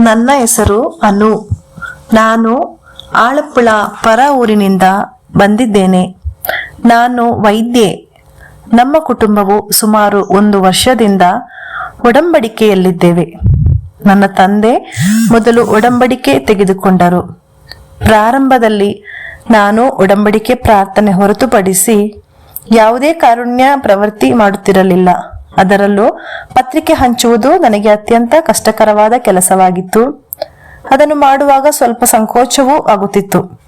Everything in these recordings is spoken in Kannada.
ನನ್ನ ಹೆಸರು ಅನು. ನಾನು ಆಳಪ್ಪಳ ಪರ ಊರಿನಿಂದ ಬಂದಿದ್ದೇನೆ. ನಾನು ವೈದ್ಯೆ. ನಮ್ಮ ಕುಟುಂಬವು ಸುಮಾರು ಒಂದು ವರ್ಷದಿಂದ ಒಡಂಬಡಿಕೆಯಲ್ಲಿದ್ದೇವೆ. ನನ್ನ ತಂದೆ ಮೊದಲು ಒಡಂಬಡಿಕೆ ತೆಗೆದುಕೊಂಡರು. ಪ್ರಾರಂಭದಲ್ಲಿ ನಾನು ಒಡಂಬಡಿಕೆ ಪ್ರಾರ್ಥನೆ ಹೊರತುಪಡಿಸಿ ಯಾವುದೇ ಕಾರುಣ್ಯ ಪ್ರವೃತ್ತಿ ಮಾಡುತ್ತಿರಲಿಲ್ಲ. ಅದರಲ್ಲೂ ಪತ್ರಿಕೆ ಹಂಚುವುದು ನನಗೆ ಅತ್ಯಂತ ಕಷ್ಟಕರವಾದ ಕೆಲಸವಾಗಿತ್ತು. ಅದನ್ನು ಮಾಡುವಾಗ ಸ್ವಲ್ಪ ಸಂಕೋಚವೂ ಆಗುತ್ತಿತ್ತು.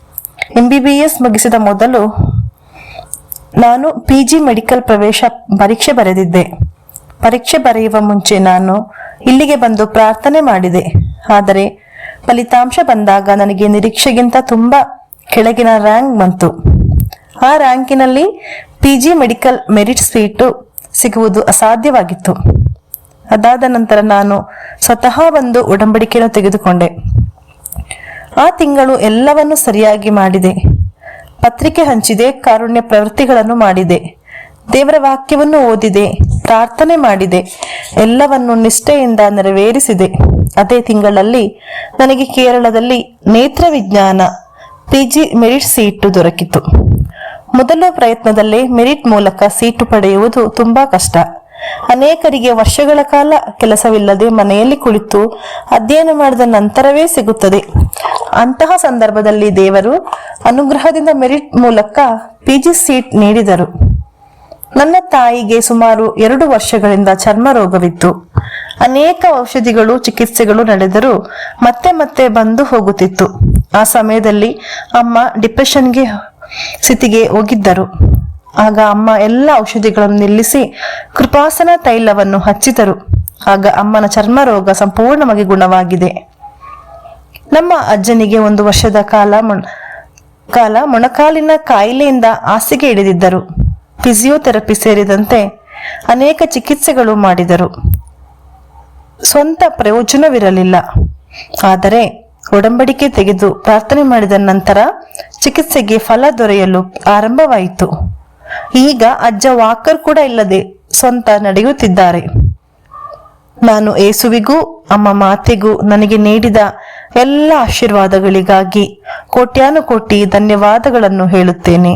ಎಂಬಿಬಿಎಸ್ ಮುಗಿಸಿದ ಮೊದಲು ನಾನು ಪಿ ಜಿ ಮೆಡಿಕಲ್ ಪ್ರವೇಶ ಪರೀಕ್ಷೆ ಬರೆದಿದ್ದೆ. ಪರೀಕ್ಷೆ ಬರೆಯುವ ಮುಂಚೆ ನಾನು ಇಲ್ಲಿಗೆ ಬಂದು ಪ್ರಾರ್ಥನೆ ಮಾಡಿದೆ. ಆದರೆ ಫಲಿತಾಂಶ ಬಂದಾಗ ನನಗೆ ನಿರೀಕ್ಷೆಗಿಂತ ತುಂಬ ಕೆಳಗಿನ ರ್ಯಾಂಕ್ ಬಂತು. ಆ ರ್ಯಾಂಕಿನಲ್ಲಿ P G medical merit seat ಸಿಗುವುದು ಅಸಾಧ್ಯವಾಗಿತ್ತು. ಅದಾದ ನಂತರ ನಾನು ಸ್ವತಃ ಒಂದು ಒಡಂಬಡಿಕೆಯನ್ನು ತೆಗೆದುಕೊಂಡೆ. ಆ ತಿಂಗಳು ಎಲ್ಲವನ್ನು ಸರಿಯಾಗಿ ಮಾಡಿದೆ. ಪತ್ರಿಕೆ ಹಂಚಿದೆ, ಕಾರುಣ್ಯ ಪ್ರವೃತ್ತಿಗಳನ್ನು ಮಾಡಿದೆ. ದೇವರ ವಾಕ್ಯವನ್ನು ಓದಿದೆ, ಪ್ರಾರ್ಥನೆ ಮಾಡಿದೆ, ಎಲ್ಲವನ್ನು ನಿಷ್ಠೆಯಿಂದ ನೆರವೇರಿಸಿದೆ. ಅದೇ ತಿಂಗಳಲ್ಲಿ ನನಗೆ ಕೇರಳದಲ್ಲಿ ನೇತ್ರ ವಿಜ್ಞಾನ ಪಿಜಿ ಮೆರಿಟ್ ಸೀಟು ದೊರಕಿತು. ಮೊದಲ ಪ್ರಯತ್ನದಲ್ಲೇ ಮೆರಿಟ್ ಮೂಲಕ ಸೀಟು ಪಡೆಯುವುದು ತುಂಬಾ ಕಷ್ಟ. ಅನೇಕರಿಗೆ ವರ್ಷಗಳ ಕಾಲ ಕೆಲಸವಿಲ್ಲದೆ ಮನೆಯಲ್ಲಿ ಕುಳಿತು ಅಧ್ಯಯನ ಮಾಡಿದ ನಂತರವೇ ಸಿಗುತ್ತದೆ. ಅಂತಹ ಸಂದರ್ಭದಲ್ಲಿ ದೇವರು ಅನುಗ್ರಹದಿಂದ ಮೆರಿಟ್ ಮೂಲಕ ಪಿಜಿ ಸೀಟ್ ನೀಡಿದರು. ನನ್ನ ತಾಯಿಗೆ ಸುಮಾರು ಎರಡು ವರ್ಷಗಳಿಂದ ಚರ್ಮ ರೋಗವಿತ್ತು. ಅನೇಕ ಔಷಧಿಗಳು, ಚಿಕಿತ್ಸೆಗಳು ನಡೆದರೂ ಮತ್ತೆ ಮತ್ತೆ ಬಂದು ಹೋಗುತ್ತಿತ್ತು. ಆ ಸಮಯದಲ್ಲಿ ಅಮ್ಮ ಡಿಪ್ರೆಷನ್ಗೆ ಸ್ಥಿತಿಗೆ ಹೋಗಿದ್ದರು. ಆಗ ಅಮ್ಮ ಎಲ್ಲ ಔಷಧಿಗಳನ್ನು ನಿಲ್ಲಿಸಿ ಕೃಪಾಸನ ತೈಲವನ್ನು ಹಚ್ಚಿದರು. ಆಗ ಅಮ್ಮನ ಚರ್ಮ ರೋಗ ಸಂಪೂರ್ಣವಾಗಿ ಗುಣವಾಗಿದೆ. ನಮ್ಮ ಅಜ್ಜನಿಗೆ ಒಂದು ವರ್ಷದ ಕಾಲ ಕಾಲ ಮೊಣಕಾಲಿನ ಕಾಯಿಲೆಯಿಂದ ಹಾಸಿಗೆ ಹಿಡಿದಿದ್ದರು. ಫಿಸಿಯೋಥೆರಪಿ ಸೇರಿದಂತೆ ಅನೇಕ ಚಿಕಿತ್ಸೆಗಳು ಮಾಡಿದರು. ಸ್ವಂತ ಪ್ರಯೋಜನವಿರಲಿಲ್ಲ. ಆದರೆ ಒಡಂಬಡಿಕೆ ತೆಗೆದು ಪ್ರಾರ್ಥನೆ ಮಾಡಿದ ನಂತರ ಚಿಕಿತ್ಸೆಗೆ ಫಲ ದೊರೆಯಲು ಆರಂಭವಾಯಿತು. ಈಗ ಅಜ್ಜ ವಾಕರ್ ಕೂಡ ಇಲ್ಲದೆ ಸ್ವಂತ ನಡೆಯುತ್ತಿದ್ದಾರೆ. ನಾನು ಏಸುವಿಗೂ, ಅಮ್ಮ ಮಾತೆಗೂ ನನಗೆ ನೀಡಿದ ಎಲ್ಲ ಆಶೀರ್ವಾದಗಳಿಗಾಗಿ ಕೋಟ್ಯಾನುಕೋಟಿ ಧನ್ಯವಾದಗಳನ್ನು ಹೇಳುತ್ತೇನೆ.